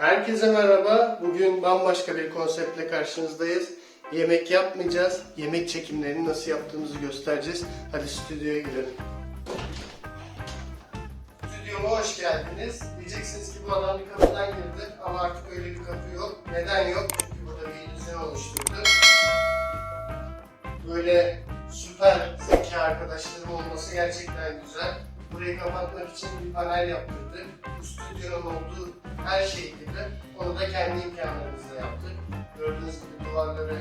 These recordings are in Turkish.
Herkese merhaba. Bugün bambaşka bir konseptle karşınızdayız. Yemek yapmayacağız. Yemek çekimlerini nasıl yaptığımızı göstereceğiz. Hadi stüdyoya gidelim. Stüdyoma hoş geldiniz. Diyeceksiniz ki bu adam bir kapıdan girdi ama artık öyle bir kapı yok. Neden yok? Çünkü burada bir illüzyon oluşturdu. Böyle süper zeki arkadaşlarım olması gerçekten güzel. Burayı kapatmak için bir panel yaptırdık. Bu stüdyonun olduğu her şey gibi onu da kendi imkanlarımızla yaptık. Gördüğünüz gibi duvarları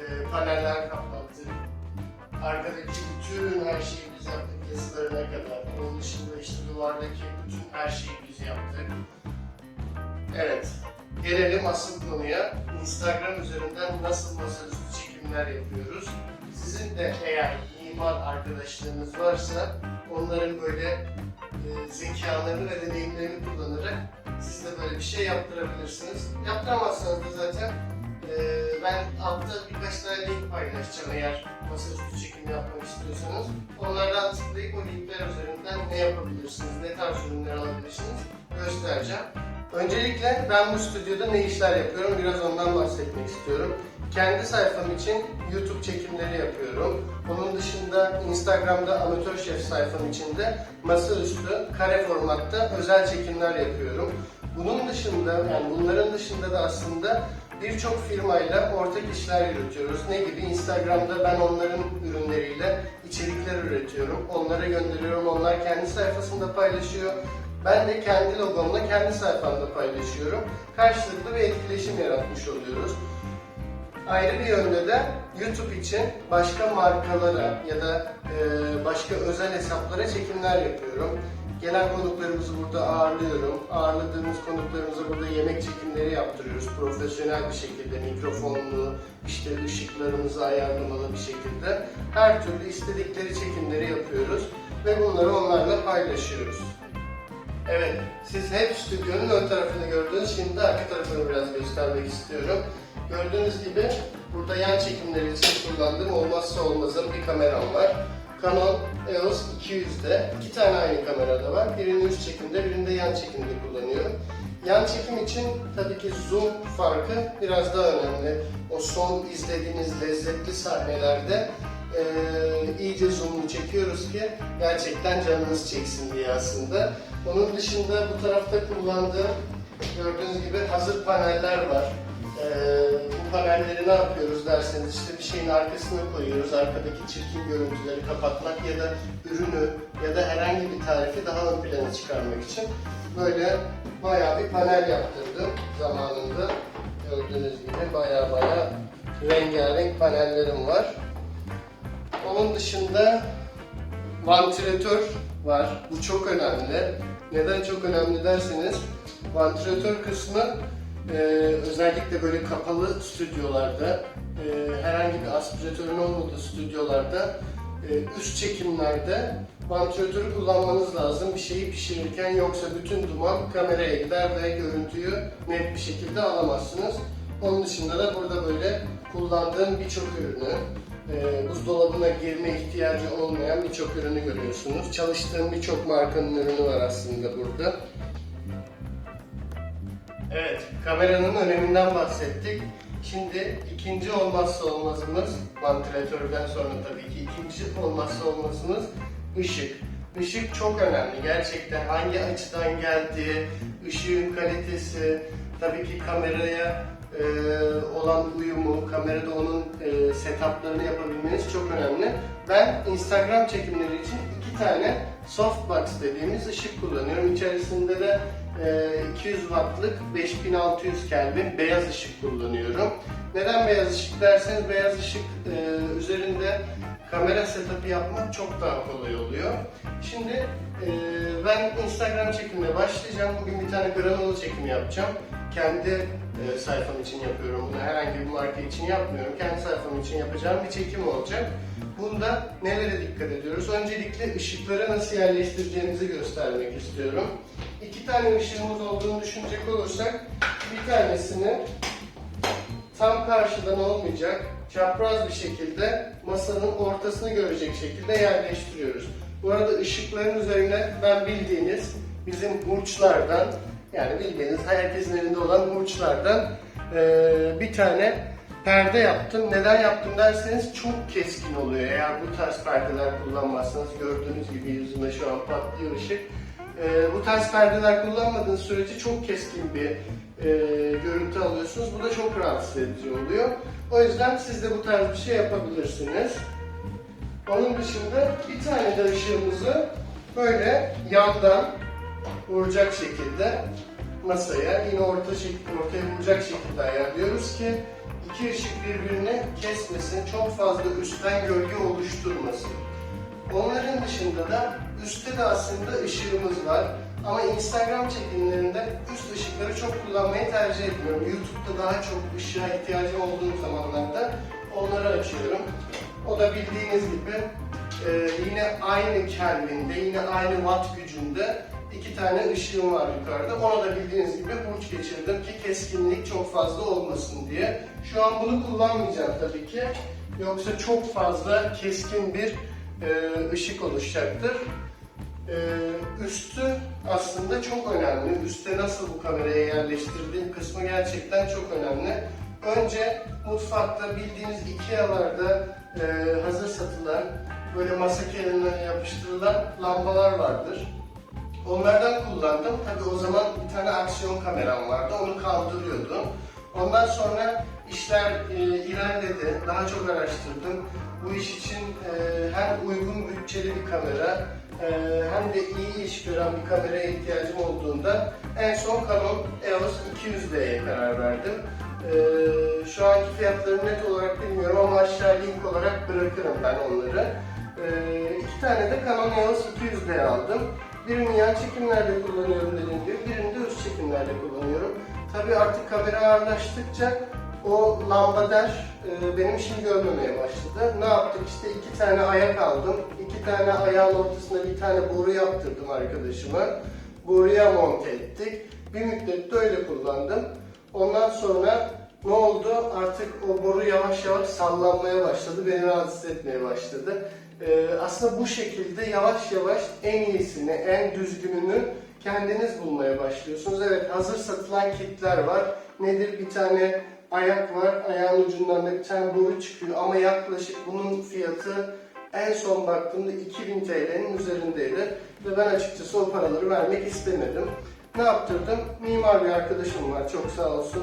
e, paneller kaplattık. Arkadaki bütün her şeyi biz yaptık yazılarına kadar. Onun dışında işte duvardaki bütün her şeyi biz yaptık. Evet, gelelim asıl konuya. Instagram üzerinden nasıl masaüstü çekimler yapıyoruz. Sizin de eğer mimar arkadaşlarınız varsa onların böyle e, zekalarını ve deneyimlerini kullanarak siz de böyle bir şey yaptırabilirsiniz. Yaptıramazsanız da zaten e, ben altta birkaç tane link paylaşacağım eğer masaüstü çekim yapmak istiyorsanız. Onlardan tıklayıp o linkler üzerinden ne yapabilirsiniz, ne tarz ürünler alabilirsiniz göstereceğim. Öncelikle ben bu stüdyoda ne işler yapıyorum biraz ondan bahsetmek istiyorum. Kendi sayfam için YouTube çekimleri yapıyorum. Onun dışında Instagram'da amatör şef sayfam için de masaüstü kare formatta özel çekimler yapıyorum. Bunun dışında yani bunların dışında da aslında birçok firmayla ortak işler yürütüyoruz. Ne gibi? Instagram'da ben onların ürünleriyle içerikler üretiyorum. Onlara gönderiyorum. Onlar kendi sayfasında paylaşıyor. Ben de kendi logomla kendi sayfamda paylaşıyorum. Karşılıklı bir etkileşim yaratmış oluyoruz. Ayrı bir yönde de YouTube için başka markalara ya da e, başka özel hesaplara çekimler yapıyorum. Gelen konuklarımızı burada ağırlıyorum. Ağırladığımız konuklarımıza burada yemek çekimleri yaptırıyoruz. Profesyonel bir şekilde mikrofonlu, işte ışıklarımızı ayarlamalı bir şekilde. Her türlü istedikleri çekimleri yapıyoruz ve bunları onlarla paylaşıyoruz. Evet, siz hep stüdyonun ön tarafını gördünüz. Şimdi arka tarafını biraz göstermek istiyorum. Gördüğünüz gibi burada yan çekimleri için kullandığım olmazsa olmazım bir kameram var. Canon EOS 200'de iki tane aynı kamerada var. Birini üst çekimde, birini de yan çekimde kullanıyorum. Yan çekim için tabii ki zoom farkı biraz daha önemli. O son izlediğiniz lezzetli sahnelerde eee, iyice zoomlu çekiyoruz ki gerçekten canınız çeksin diye aslında. Onun dışında bu tarafta kullandığım gördüğünüz gibi hazır paneller var. Ee, bu panelleri ne yapıyoruz derseniz işte bir şeyin arkasına koyuyoruz. Arkadaki çirkin görüntüleri kapatmak ya da ürünü ya da herhangi bir tarifi daha ön plana çıkarmak için böyle bayağı bir panel yaptırdım zamanında. Gördüğünüz gibi bayağı bayağı rengarenk panellerim var. Onun dışında vantilatör var. Bu çok önemli. Neden çok önemli derseniz vantilatör kısmı e, özellikle böyle kapalı stüdyolarda e, herhangi bir aspiratörün olmadığı stüdyolarda e, üst çekimlerde vantilatörü kullanmanız lazım bir şeyi pişirirken yoksa bütün duman kameraya gider ve görüntüyü net bir şekilde alamazsınız. Onun dışında da burada böyle kullandığım birçok ürünü e, buzdolabına girme ihtiyacı olmayan birçok ürünü görüyorsunuz. Çalıştığım birçok markanın ürünü var aslında burada. Evet, kameranın öneminden bahsettik. Şimdi ikinci olmazsa olmazımız, vantilatörden sonra tabii ki ikinci olmazsa olmazımız ışık. Işık çok önemli. Gerçekten hangi açıdan geldiği, ışığın kalitesi, tabii ki kameraya e, olan uyumu, kamerada onun e, setuplarını yapabilmeniz çok önemli. Ben Instagram çekimleri için iki tane softbox dediğimiz ışık kullanıyorum. İçerisinde de 200 wattlık 5600 Kelvin beyaz ışık kullanıyorum. Neden beyaz ışık derseniz beyaz ışık e, üzerinde kamera setup'ı yapmak çok daha kolay oluyor. Şimdi e, ben Instagram çekimine başlayacağım. Bugün bir tane granulu çekimi yapacağım. Kendi e, sayfam için yapıyorum bunu. Herhangi bir marka için yapmıyorum. Kendi sayfam için yapacağım bir çekim olacak. Bunda nelere dikkat ediyoruz? Öncelikle ışıkları nasıl yerleştireceğimizi göstermek istiyorum. İki tane ışığımız olduğunu düşünecek olursak bir tanesini tam karşıdan olmayacak, çapraz bir şekilde masanın ortasını görecek şekilde yerleştiriyoruz. Bu arada ışıkların üzerine ben bildiğiniz bizim burçlardan Yani bildiğiniz herkesin elinde olan hurçlardan e, bir tane perde yaptım. Neden yaptım derseniz çok keskin oluyor. Eğer bu tarz perdeler kullanmazsanız gördüğünüz gibi yüzüme şu an patlıyor ışık. E, bu tarz perdeler kullanmadığınız sürece çok keskin bir e, görüntü alıyorsunuz. Bu da çok rahatsız edici oluyor. O yüzden siz de bu tarz bir şey yapabilirsiniz. Onun dışında bir tane de ışığımızı böyle yandan vuracak şekilde masaya yine orta şekilde ortaya vuracak şekilde ayarlıyoruz ki iki ışık birbirini kesmesin, çok fazla üstten gölge oluşturmasın. Onların dışında da üstte de aslında ışığımız var. Ama Instagram çekimlerinde üst ışıkları çok kullanmayı tercih etmiyorum. YouTube'da daha çok ışığa ihtiyacım olduğu zamanlarda onları açıyorum. O da bildiğiniz gibi e, yine aynı Kelvin'de, yine aynı watt gücünde iki tane ışığım var yukarıda. Ona da bildiğiniz gibi burç geçirdim ki keskinlik çok fazla olmasın diye. Şu an bunu kullanmayacağım tabii ki. Yoksa çok fazla keskin bir e, ışık oluşacaktır. E, üstü aslında çok önemli. Üste nasıl bu kamerayı yerleştirdiğim kısmı gerçekten çok önemli. Önce mutfakta bildiğiniz Ikea'larda e, hazır satılan böyle masa kenarlarına yapıştırılan lambalar vardır. Onlardan kullandım. Tabii o zaman bir tane aksiyon kameram vardı. Onu kaldırıyordum. Ondan sonra işler e, ilerledi. Daha çok araştırdım. Bu iş için e, hem uygun bütçeli bir kamera e, hem de iyi iş gören bir kameraya ihtiyacım olduğunda en son Canon EOS 200D'ye karar verdim. E, şu anki fiyatları net olarak bilmiyorum ama aşağı link olarak bırakırım ben onları. E, iki tane de Canon EOS 200D aldım. Birini yan çekimlerde kullanıyorum dediğim gibi, birini de üst çekimlerde kullanıyorum. Tabii artık kamera ağırlaştıkça o lambader e, benim işimi görmemeye başladı. Ne yaptık işte iki tane ayak aldım. iki tane ayağın ortasına bir tane boru yaptırdım arkadaşıma. Boruya monte ettik. Bir müddet de öyle kullandım. Ondan sonra ne oldu? Artık o boru yavaş yavaş sallanmaya başladı. Beni rahatsız etmeye başladı. Ee, aslında bu şekilde yavaş yavaş en iyisini, en düzgününü kendiniz bulmaya başlıyorsunuz. Evet hazır satılan kitler var. Nedir? Bir tane ayak var. Ayağın ucundan da bir tane boru çıkıyor. Ama yaklaşık bunun fiyatı en son baktığımda 2000 TL'nin üzerindeydi. Ve ben açıkçası o paraları vermek istemedim. Ne yaptırdım? Mimar bir arkadaşım var. Çok sağ olsun.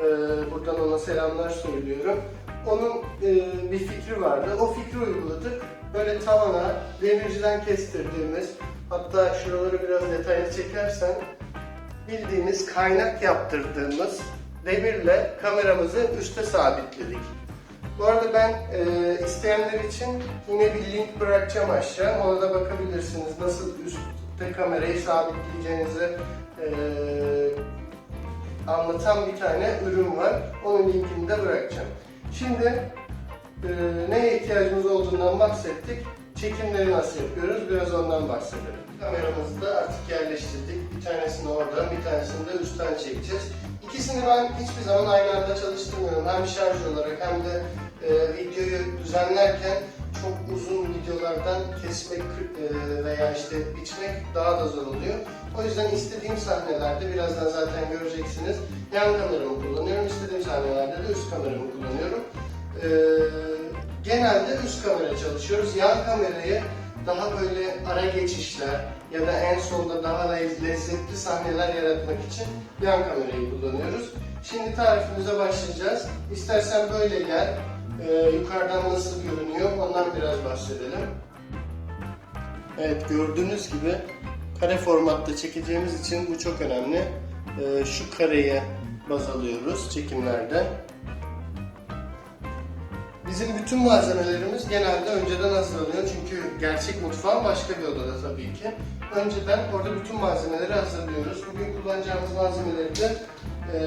Ee, buradan ona selamlar söylüyorum. Onun e, bir fikri vardı. O fikri uyguladık. Böyle tavana demirciden kestirdiğimiz hatta şuraları biraz detaylı çekersen bildiğimiz kaynak yaptırdığımız demirle kameramızı üste sabitledik. Bu arada ben e, isteyenler için yine bir link bırakacağım aşağı. Ona da bakabilirsiniz. Nasıl üstte kamerayı sabitleyeceğinizi e, anlatan bir tane ürün var. Onun linkini de bırakacağım. Şimdi e, neye ihtiyacımız olduğundan bahsettik. Çekimleri nasıl yapıyoruz? Biraz ondan bahsedelim. Kameramızı da artık yerleştirdik. Bir tanesini oradan, bir tanesini de üstten çekeceğiz. İkisini ben hiçbir zaman aynı anda çalıştırmıyorum. Hem şarj olarak hem de e, videoyu düzenlerken çok uzun videolardan kesmek e, veya işte biçmek daha da zor oluyor. O yüzden istediğim sahnelerde birazdan zaten göreceksiniz. Yan kameramı kullanıyorum. İstediğim sahnelerde de üst kameramı kullanıyorum. E, genelde üst kamera çalışıyoruz. Yan kamerayı daha böyle ara geçişler ya da en sonda daha lez- lezzetli sahneler yaratmak için yan kamerayı kullanıyoruz. Şimdi tarifimize başlayacağız. İstersen böyle gel. Ee, yukarıdan nasıl görünüyor ondan biraz bahsedelim. Evet gördüğünüz gibi kare formatta çekeceğimiz için bu çok önemli. Ee, şu kareye baz alıyoruz çekimlerde. Bizim bütün malzemelerimiz genelde önceden hazırlanıyor çünkü gerçek mutfağın başka bir odada tabii ki. Önceden orada bütün malzemeleri hazırlıyoruz. Bugün kullanacağımız malzemeleri de e,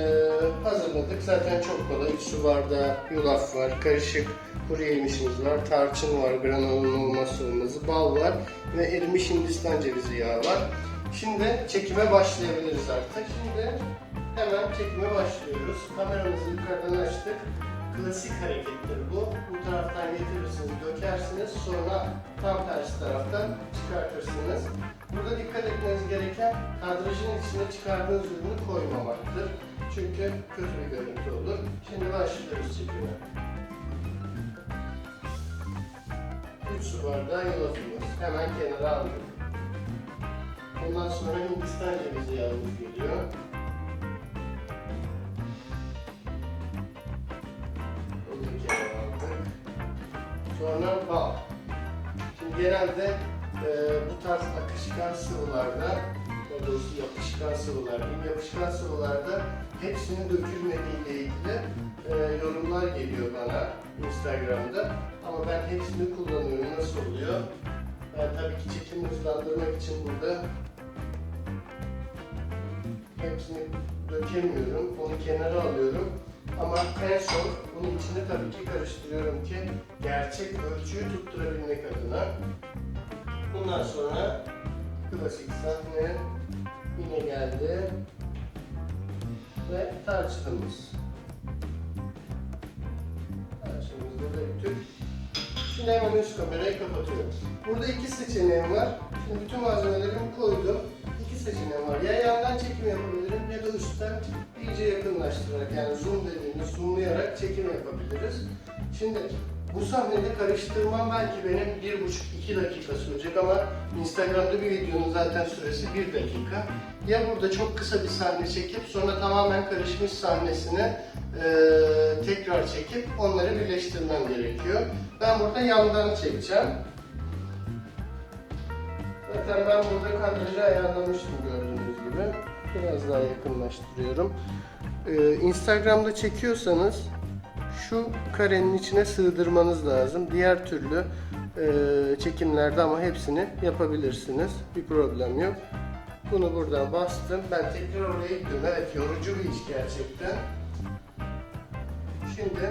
hazırladık. Zaten çok kolay. Su bardağı, yulaf var, karışık kuru yemişimiz var, tarçın var, granolun olmazsa olmazı, bal var ve erimiş hindistan cevizi yağı var. Şimdi çekime başlayabiliriz artık. Şimdi hemen çekime başlıyoruz. Kameramızı yukarıdan açtık. Klasik harekettir bu. Bu taraftan getirirsiniz, dökersiniz. Sonra tam tersi taraftan çıkartırsınız. Burada dikkat etmeniz gereken kadrajın içine çıkardığınız ürünü koymamaktır. Çünkü kötü bir görüntü olur. Şimdi başlıyoruz çekime. 3 su bardağı yulafımız. Hemen kenara aldık. Ondan sonra Hindistan cevizi yağımız geliyor. Genelde e, bu tarz akışkan sıvılarda, daha doğrusu yapışkan sıvılar diyeyim, yapışkan sıvılarda hepsinin dökülmediği ile ilgili e, yorumlar geliyor bana Instagram'da. Ama ben hepsini kullanıyorum. Nasıl oluyor? Ben tabii ki çekimi hızlandırmak için burada hepsini dökemiyorum. Onu kenara alıyorum. Ama en son bunun içine tabii ki karıştırıyorum ki gerçek ölçüyü tutturabilmek adına. Bundan sonra klasik sahne yine geldi ve tarçınımız. Tarçınımızı da döktük. Şimdi hemen üst kamerayı kapatıyorum. Burada iki seçeneğim var. Şimdi bütün malzemelerimi koydum. İki seçeneğim var. Ya yandan çekim yapabilirim ya da üstten iyice yakınlaştırarak yani zoom dediğimiz zoomlayarak çekim yapabiliriz. Şimdi bu sahnede karıştırmam belki benim bir buçuk iki dakika sürecek ama Instagram'da bir videonun zaten süresi bir dakika. Ya burada çok kısa bir sahne çekip sonra tamamen karışmış sahnesini eee, tekrar çekip onları birleştirmem gerekiyor. Ben burada yandan çekeceğim. Zaten ben burada kadrajı ayarlamıştım gördüğünüz gibi. Biraz daha yakınlaştırıyorum. Ee, Instagram'da çekiyorsanız şu karenin içine sığdırmanız lazım. Diğer türlü e, çekimlerde ama hepsini yapabilirsiniz. Bir problem yok. Bunu buradan bastım. Ben tekrar oraya gittim. Evet yorucu bir iş gerçekten. Şimdi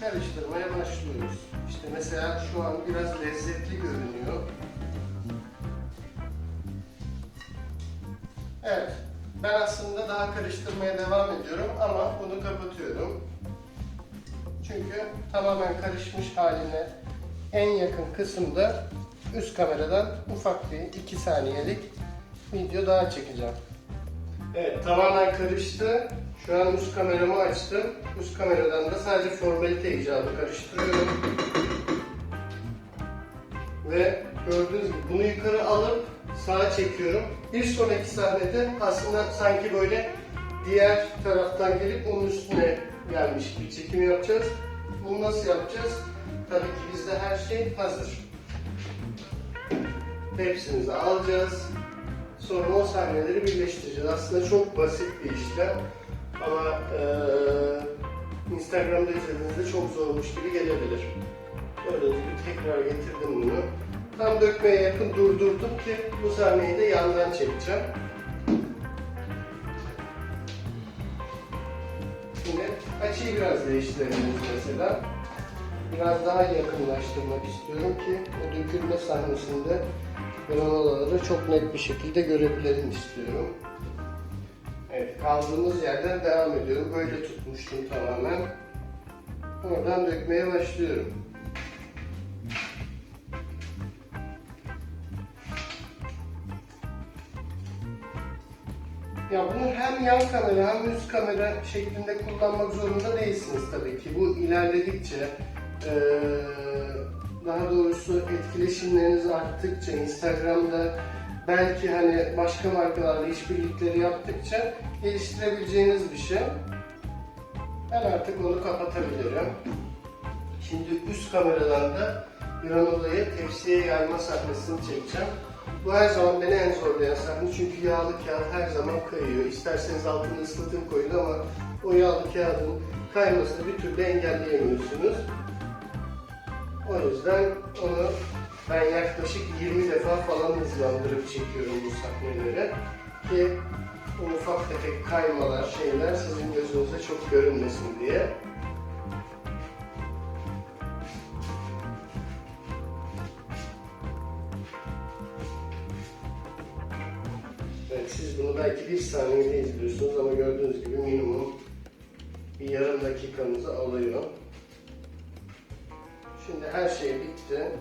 karıştırmaya başlıyoruz. İşte mesela şu an biraz lezzetli görünüyor. Evet, ben aslında daha karıştırmaya devam ediyorum ama bunu kapatıyorum. Çünkü tamamen karışmış haline en yakın kısımda üst kameradan ufak bir 2 saniyelik video daha çekeceğim. Evet, tamamen karıştı. Şu an üst kameramı açtım. Üst kameradan da sadece formalite icabı karıştırıyorum. Ve gördüğünüz gibi bunu yukarı alıp sağa çekiyorum. Bir sonraki sahnede aslında sanki böyle diğer taraftan gelip onun üstüne gelmiş gibi çekim yapacağız. Bunu nasıl yapacağız? Tabii ki bizde her şey hazır. Hepsinizi alacağız. Sonra o sahneleri birleştireceğiz. Aslında çok basit bir işlem. Ama eee Instagram'da izlediğinizde çok zormuş gibi gelebilir. Gördüğünüz tekrar getirdim bunu. Tam dökmeye yakın durdurdum ki bu sahneyi de yandan çekeceğim. Şimdi açıyı biraz değiştirebiliriz mesela. Biraz daha yakınlaştırmak istiyorum ki o dökülme sahnesinde granolaları çok net bir şekilde görebilelim istiyorum. Evet, kaldığımız yerden devam ediyorum. Böyle tutmuştum tamamen. Oradan dökmeye başlıyorum. Ya bunu hem yan kamera hem üst kamera şeklinde kullanmak zorunda değilsiniz tabii ki. Bu ilerledikçe, eee, daha doğrusu etkileşimleriniz arttıkça, Instagram'da belki hani başka markalarla işbirlikleri yaptıkça geliştirebileceğiniz bir şey. Ben artık onu kapatabilirim. Şimdi üst kameradan da granolayı tepsiye yayma sahnesini çekeceğim. Bu her zaman beni en zorlayan sahne çünkü yağlı kağıt her zaman kayıyor. İsterseniz altını ıslatın koyun ama o yağlı kağıdın kaymasını bir türlü engelleyemiyorsunuz. O yüzden onu ben yaklaşık 20 defa falan hızlandırıp çekiyorum bu sahneleri ki o ufak tefek kaymalar, şeyler sizin gözünüze çok görünmesin diye. Evet, siz bunu belki bir saniyede izliyorsunuz ama gördüğünüz gibi minimum bir yarım dakikanızı alıyor. Şimdi her şey bitti.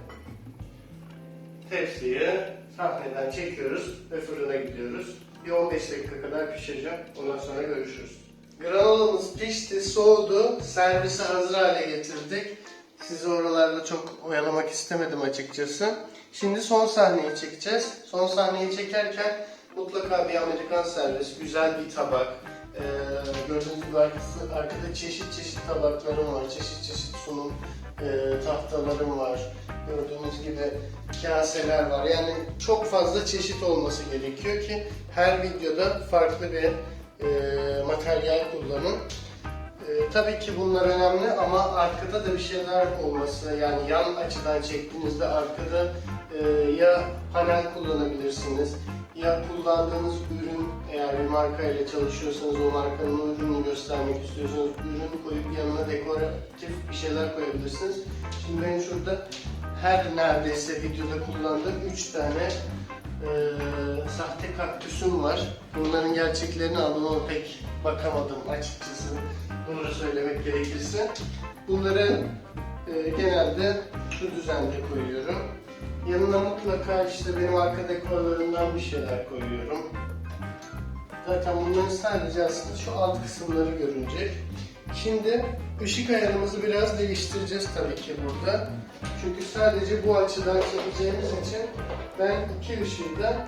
tepsiyi sahneden çekiyoruz ve fırına gidiyoruz. Bir 15 dakika kadar pişireceğim. Ondan sonra görüşürüz. Granolamız pişti, soğudu. Servise hazır hale getirdik. Sizi oralarda çok oyalamak istemedim açıkçası. Şimdi son sahneyi çekeceğiz. Son sahneyi çekerken mutlaka bir Amerikan servis, güzel bir tabak. Ee, gördüğünüz gibi arkası, arkada çeşit çeşit tabaklarım var, çeşit çeşit sunum e, tahtalarım var. Gördüğünüz gibi kaseler var. Yani çok fazla çeşit olması gerekiyor ki her videoda farklı bir e, materyal kullanın. E, tabii ki bunlar önemli ama arkada da bir şeyler olması yani yan açıdan çektiğinizde arkada e, ya panel kullanabilirsiniz ya kullandığınız ürün eğer bir marka ile çalışıyorsanız o markanın ürününü göstermek istiyorsanız ürün koyup yanına dekoratif bir şeyler koyabilirsiniz. Şimdi ben şurada her neredeyse videoda kullandığım 3 tane e, sahte kaktüsüm var. Bunların gerçeklerini aldım ama pek bakamadım açıkçası. Doğru söylemek gerekirse. Bunları e, genelde şu düzende koyuyorum. Yanına mutlaka işte benim arka dekorlarımdan bir şeyler koyuyorum. Zaten bunların sadece aslında şu alt kısımları görünecek. Şimdi ışık ayarımızı biraz değiştireceğiz tabii ki burada. Çünkü sadece bu açıdan çekeceğimiz için ben iki ışığı da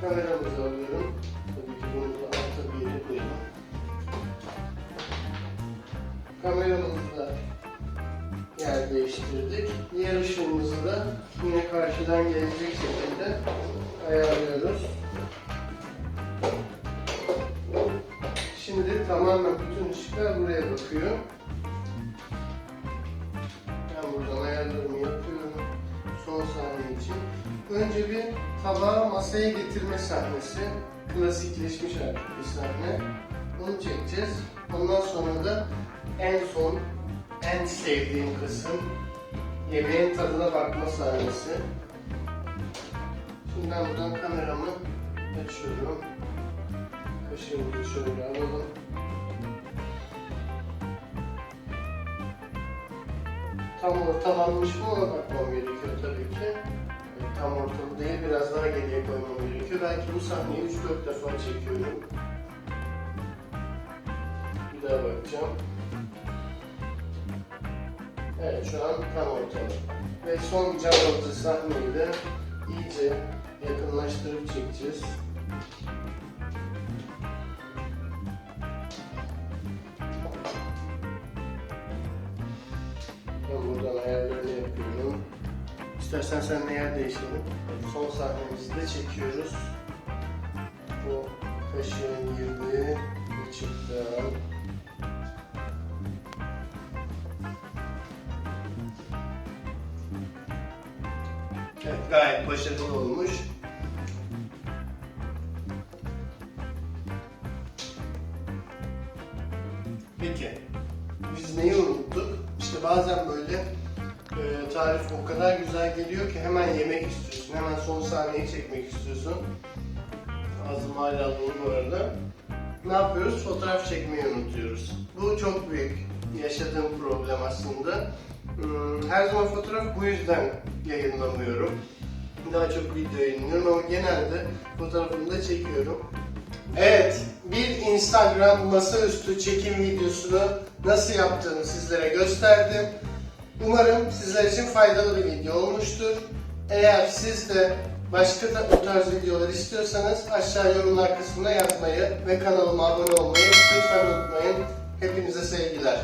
kameramıza alıyorum. Tabii ki bunu da altta bir yere koyalım. Kameramızı da yer değiştirdik. Diğer ışığımızı da yine karşıdan gelecek şekilde ayarlıyoruz. Şimdi tamamen bütün ışıklar buraya bakıyor. Ben buradan ayarlarımı yapıyorum. Son sahne için. Önce bir tabağı masaya getirme sahnesi. Klasikleşmiş artık bir sahne. Onu çekeceğiz. Ondan sonra da en son, en sevdiğim kısım yemeğin tadına bakma sahnesi. Şimdi ben buradan kameramı açıyorum. Kaşığımızı şöyle alalım. Tam ortalanmış mı ona bakmam gerekiyor tabii ki. Tam ortalı değil, biraz daha geriye koymam gerekiyor. Belki bu sahneyi 3-4 defa çekiyorum. Bir daha bakacağım. Evet, şu an tam ortalı. Ve son cam orta sahneyi de iyice yakınlaştırıp çekeceğiz. Ben buradan ayarlarını yapıyorum. İstersen seninle yer değişelim. Son sahnemizi de çekiyoruz. Bu kaşığın girdiği açıktan. Evet, gayet başarılı olmuş. Peki, biz neyi unuttuk? İşte bazen böyle e, tarif o kadar güzel geliyor ki hemen yemek istiyorsun, hemen son sahneyi çekmek istiyorsun. Ağzım hala dolu bu arada. Ne yapıyoruz? Fotoğraf çekmeyi unutuyoruz. Bu çok büyük yaşadığım problem aslında. Hmm, Her zaman fotoğraf bu yüzden yayınlamıyorum. Daha çok video yayınlıyorum ama genelde fotoğrafımı da çekiyorum. Evet, bir Instagram masaüstü çekim videosunu nasıl yaptığımı sizlere gösterdim. Umarım sizler için faydalı bir video olmuştur. Eğer siz de başka da bu tarz videolar istiyorsanız aşağı yorumlar kısmına yazmayı ve kanalıma abone olmayı lütfen unutmayın. Hepinize sevgiler.